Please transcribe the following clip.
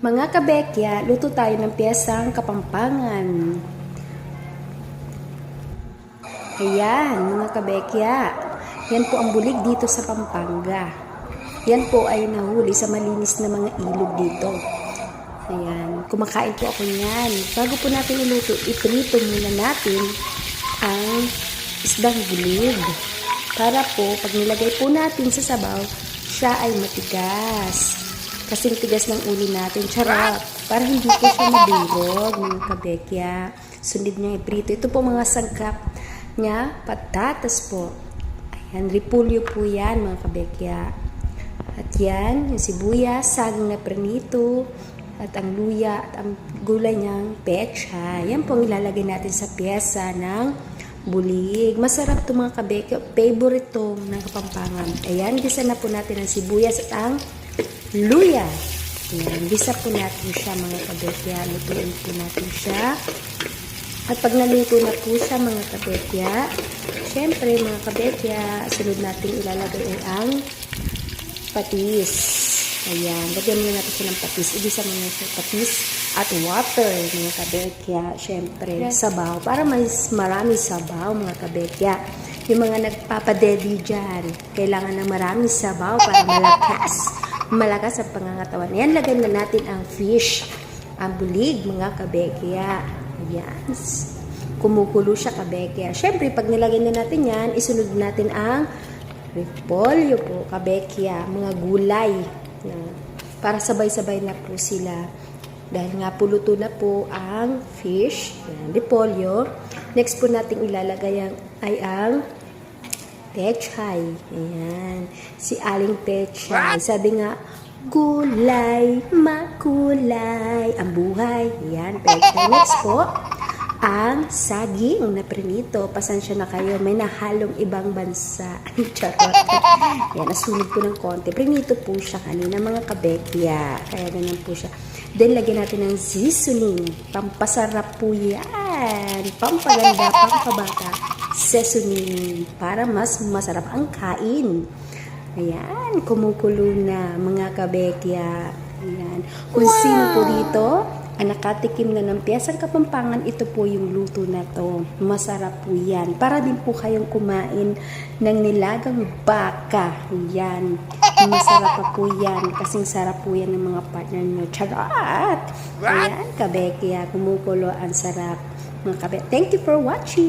Mga kabekya, luto tayo ng piyesang kapampangan. Ayan, mga kabekya. Yan po ang bulig dito sa Pampanga. Yan po ay nahuli sa malinis na mga ilog dito. Ayan, kumakain po ako niyan. Bago po natin iluto, iprito muna natin ang isdang bulig. Para po, pag nilagay po natin sa sabaw, siya ay matigas. Kasing tigas ng ulo natin. Charot! Para hindi po siya mabilog, mga kabekya. Sunod niya iprito. Ito po mga sangkap niya, patatas po. Ayan, repulyo po yan, mga kabekya. At yan, yung sibuyas, saging na prenito, at ang luya, at ang gulay niyang pecha. Yan po ang ilalagay natin sa pyesa ng bulig. Masarap to mga kabekyo. Favorite to ng kapampangan. Ayan, gisa na po natin ang sibuyas at ang luya. Ayan, gisa po natin siya mga kabekya. Lutuin po natin siya. At pag naluto na po siya mga kabekya, syempre mga kabekya, sunod natin ilalagay ay ang patis. Ayan, lagyan muna natin siya ng patis. Igisa muna siya patis at water, mga kabekya. Siyempre, sabaw. Para mas marami sabaw, mga kabekya. Yung mga nagpapadedi dyan, kailangan ng marami sabaw para malakas. Malakas ang pangangatawan. Ayan, lagyan na natin ang fish. Ang bulig, mga kabekya. Ayan. Kumukulo siya, kabekya. Siyempre, pag nilagyan na natin yan, isunod natin ang repolyo po, kabekya, mga gulay. Para sabay-sabay na po sila. Dahil nga puluto na po ang fish, yan, repolyo. Next po natin ilalagay ang, ay ang pechay. Ayan. Si Aling Pechay. Sabi nga, gulay, makulay, ang buhay. Ayan, pechay. Next po, ang saging na prinito. Pasensya na kayo, may nahalong ibang bansa. Charot. Yan, nasunod ko ng konti. Prinito po siya kanina, mga kabekya. Kaya ganyan po siya. Then, lagyan natin ng seasoning. Pampasarap po yan. Pampaganda, pampabata. Seasoning. Para mas masarap ang kain. Ayan, kumukulo na mga kabekya. Ayan. Kung sino po dito, ang nakatikim na ng piyasang kapampangan, ito po yung luto na to. Masarap po yan. Para din po kayong kumain ng nilagang baka. Yan. Masarap pa po yan. Kasing sarap po yan ng mga partner nyo. Charot! Ayan, kabekya. Kumukulo. Ang sarap. Mga kabe. Thank you for watching.